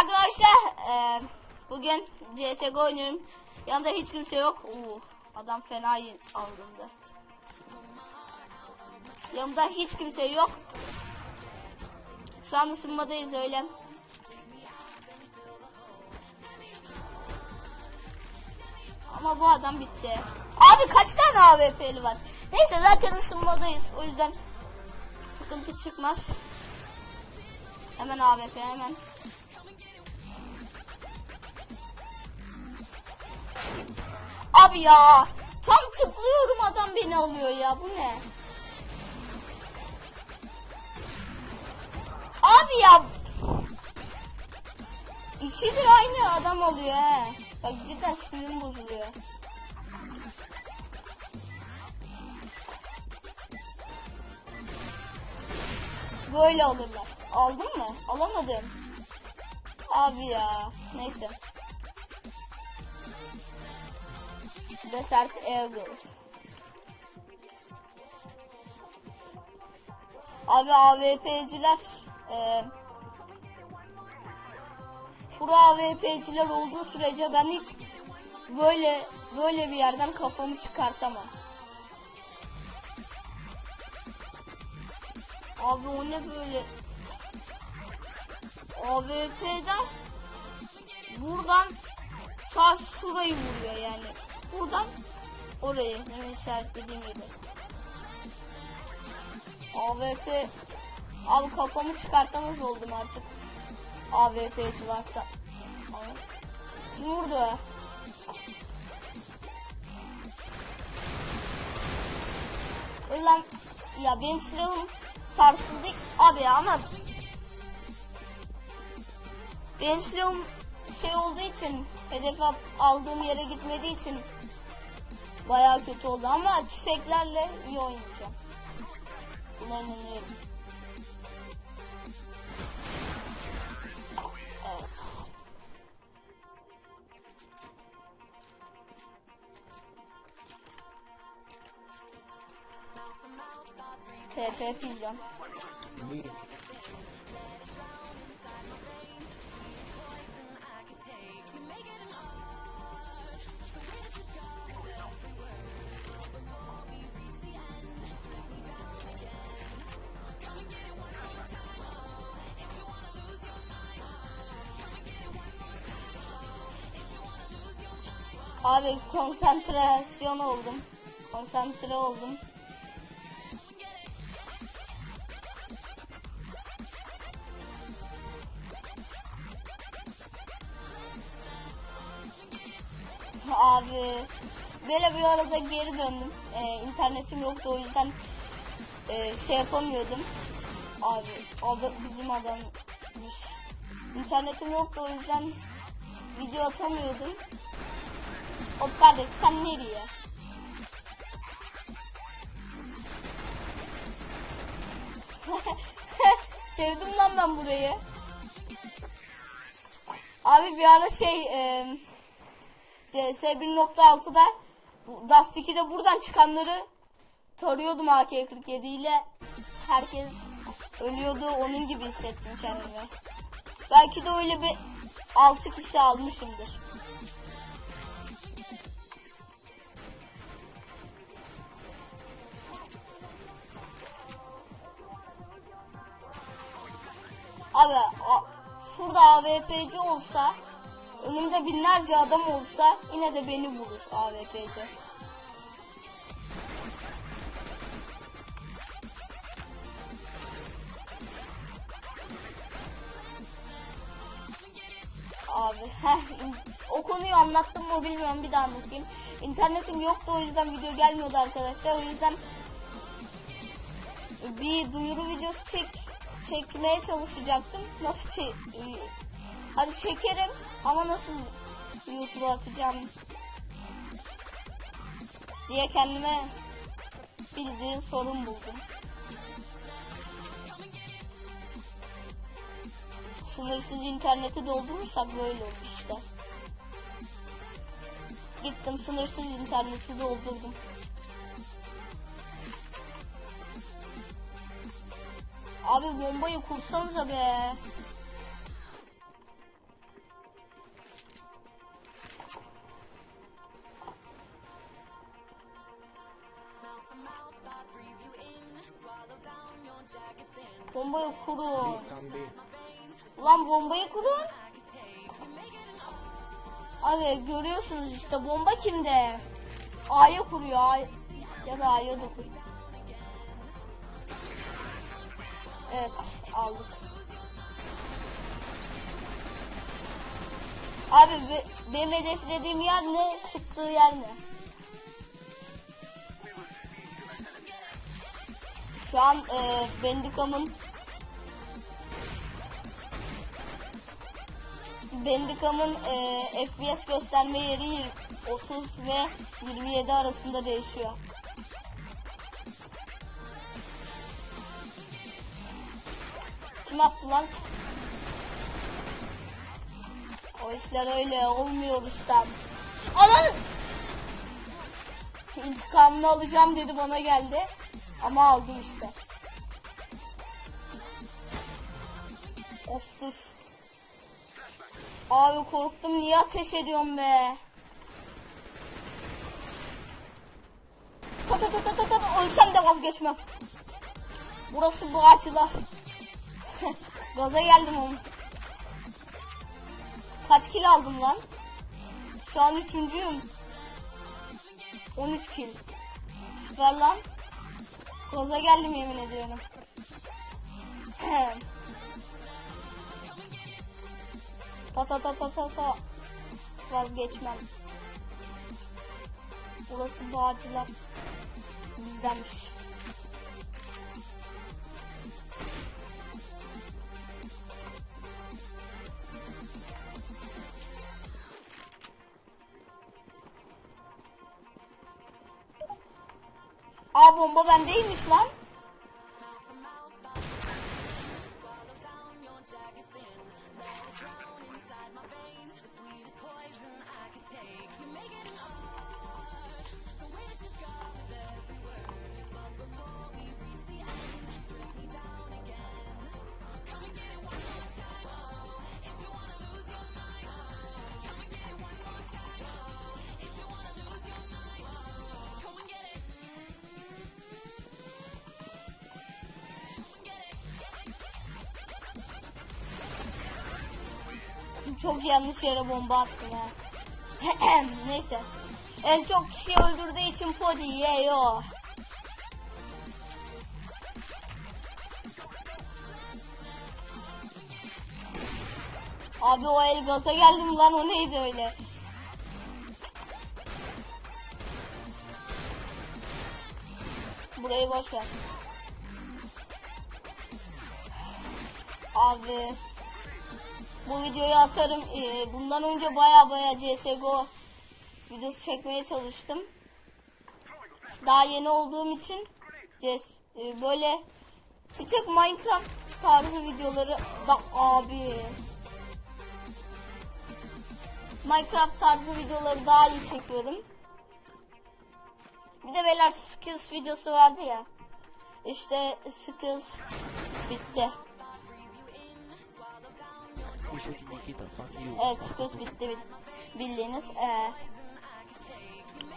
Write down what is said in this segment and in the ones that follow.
Arkadaşlar e, bugün CSGO oynuyorum. Yanımda hiç kimse yok. Uh, adam fena alındı. Yanımda hiç kimse yok. Şu an ısınmadayız öyle. Ama bu adam bitti. Abi kaç tane AWP'li var? Neyse zaten ısınmadayız. O yüzden sıkıntı çıkmaz. Hemen AWP hemen. Abi ya tam tıklıyorum adam beni alıyor ya bu ne? Abi ya İkidir aynı adam oluyor he. Bak cidden sinirim bozuluyor. Böyle alırlar. Aldın mı? Alamadım. Abi ya. Neyse. Desert Eagle. Abi AWP'ciler e, Pro AWP'ciler olduğu sürece ben ilk böyle böyle bir yerden kafamı çıkartamam. Abi o ne böyle? AWP'den buradan sağ şurayı vuruyor yani. Buradan orayı hemen işaretlediğim gibi. AWP Abi kafamı çıkartamaz oldum artık. AWP'si varsa. Kim vurdu? Ulan ya benim silahım sarsıldı abi ama benim silahım şey olduğu için hedef al- aldığım yere gitmediği için bayağı kötü oldu ama tüfeklerle iyi oynayacağım. Buna inanıyorum. Evet. TP pizza. Abi konsantrasyon oldum. Konsantre oldum. Abi böyle bir arada geri döndüm. Ee, internetim yoktu o yüzden e, şey yapamıyordum. Abi o da bizim adammış. İnternetim yoktu o yüzden video atamıyordum. Hop kardeş sen nereye? Sevdim lan ben burayı. Abi bir ara şey e, CS 1.6'da bu Dust 2'de buradan çıkanları tarıyordum AK-47 ile. Herkes ölüyordu. Onun gibi hissettim kendimi. Belki de öyle bir 6 kişi almışımdır. Abi a, şurada AWP'ci olsa önümde binlerce adam olsa yine de beni bulur AWP'ci. Abi heh, o konuyu anlattım mı bilmiyorum bir daha anlatayım. İnternetim yoktu o yüzden video gelmiyordu arkadaşlar. O yüzden bir duyuru videosu çek çekmeye çalışacaktım. Nasıl çek Hadi çekerim ama nasıl YouTube'a atacağım diye kendime bildiğin sorun buldum. Sınırsız interneti doldurursak böyle olur işte. Gittim sınırsız interneti doldurdum. Abi bombayı kursanıza be. Bombayı kurun. Ulan bombayı kurun. Abi görüyorsunuz işte bomba kimde? A'ya kuruyor. Ya da A'ya dokunuyor. Evet aldık. Abi be- benim hedeflediğim yer ne? Sıktığı yer ne? Şu an e, Bendikam'ın Bendikam'ın e, FPS gösterme yeri yir- 30 ve 27 arasında değişiyor. Kim lan? O işler öyle olmuyor ustam. Aman! İntikamını alacağım dedi bana geldi. Ama aldım işte. Ostur. Abi korktum niye ateş ediyorum be? Ta ta ta ta ta ta ölsem de vazgeçmem. Burası bağcılar. Gaza geldim oğlum. Kaç kill aldım lan? Şu an üçüncüyüm. 13 kill. Süper lan. Gaza geldim yemin ediyorum. ta ta ta ta ta ta. Vazgeçmem. Burası bağcılar. Bizdenmiş. Aa bomba bendeymiş lan. Çok yanlış yere bomba attım ha. Neyse. En çok kişi öldürdüğü için podi yeyo. Abi o el gaza geldim lan o neydi öyle? Burayı boş ver. Abi bu videoyu atarım. Ee, bundan önce baya baya CSGO videosu çekmeye çalıştım. Daha yeni olduğum için CS, e, böyle bir tek Minecraft tarzı videoları da abi Minecraft tarzı videoları daha iyi çekiyorum. Bir de beyler skills videosu vardı ya. İşte skills bitti. You should Nikita. Fuck you. Evet skills bitti bil- bildiğiniz. Ee,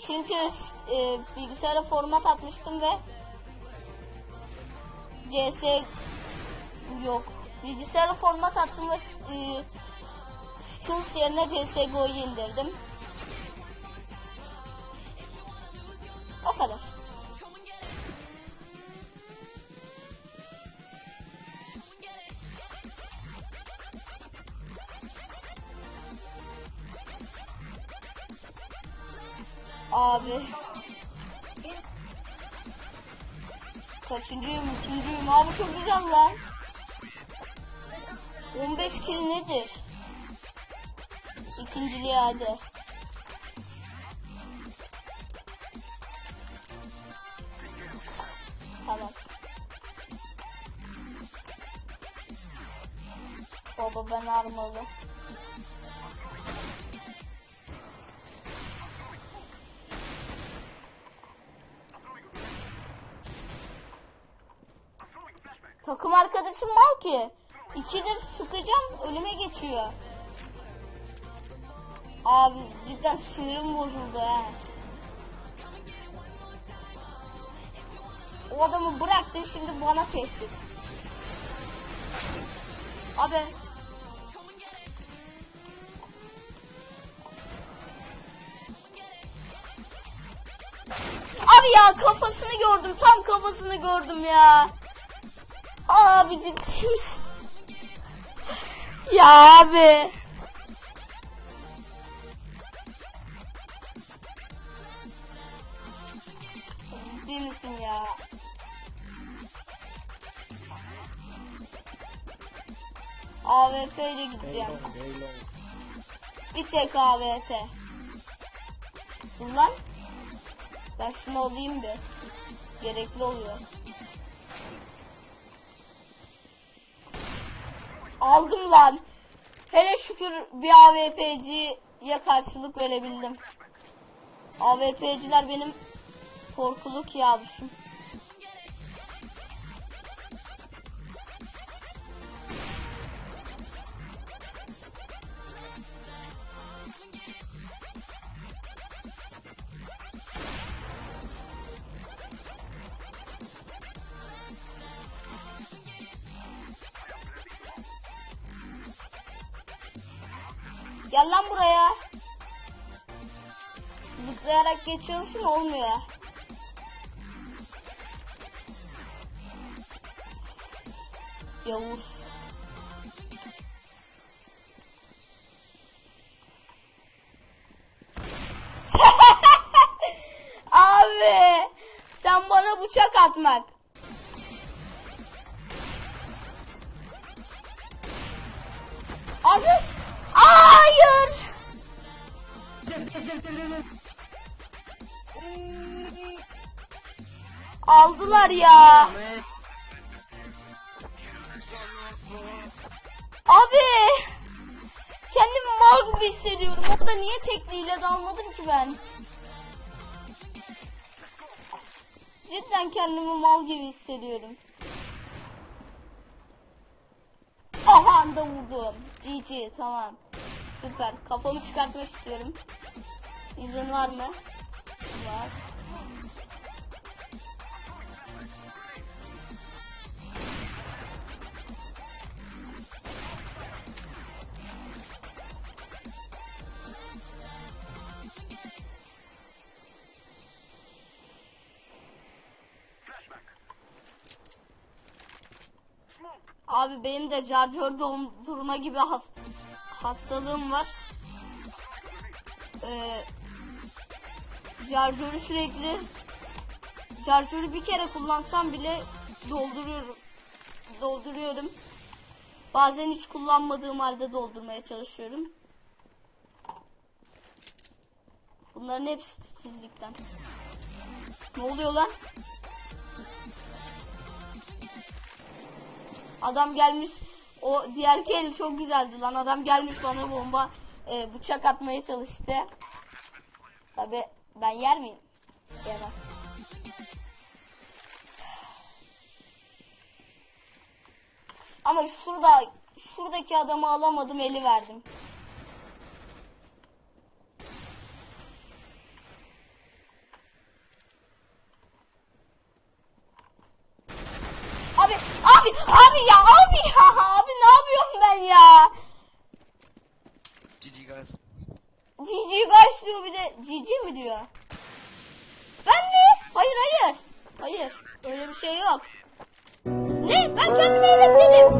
çünkü e, bilgisayara format atmıştım ve CS yok. Bilgisayara format attım ve e, skills yerine CSGO'yu indirdim. Abi. Kaçıncıyım, üçüncüyüm. Abi çok güzel lan. 15 kill nedir? İkinciliğe hadi. Tamam. Baba ben armalı. Arkadaşım mal ki. İkidir sıkacağım önüme geçiyor. Abi cidden sinirim bozuldu he. O adamı bıraktı şimdi bana tehdit. Abi. Abi ya kafasını gördüm. Tam kafasını gördüm ya. Abi ciddi misin? Ya abi. Ciddi misin ya? AWP ile gideceğim. Bir tek AWP. Dur lan. Ben şunu alayım bir. Gerekli oluyor. Aldım lan. Hele şükür bir AWP'ciye karşılık verebildim. AWP'ciler benim korkuluk yavrum. Gel lan buraya. Zıplayarak geçiyorsun olmuyor. Yavuz. Abi sen bana bıçak atmak. Abi Aldılar ya. Abi. Kendimi mal gibi hissediyorum. Orada niye tekniğiyle dalmadım ki ben? Cidden kendimi mal gibi hissediyorum. Aha da vurdum. GG tamam. Süper. Kafamı çıkartmak istiyorum. İzin var mı? Var. Abi benim de carcör dondurma gibi has- hastalığım var. Ee, carcörü sürekli carcörü bir kere kullansam bile dolduruyorum. Dolduruyorum. Bazen hiç kullanmadığım halde doldurmaya çalışıyorum. Bunların hepsi titizlikten. Ne oluyor lan? Adam gelmiş. O diğer el çok güzeldi lan. Adam gelmiş bana bomba e, bıçak atmaya çalıştı. Tabi ben yer miyim? Yemem. Ama şurada şuradaki adamı alamadım eli verdim. Abi abi abi ya abi ya abi ne yapıyorum ben ya? GG guys. GG guys diyor bir de GG mi diyor? Ben mi? Hayır hayır. Hayır. Öyle bir şey yok. Ne? Ben kendimi eğletmedim.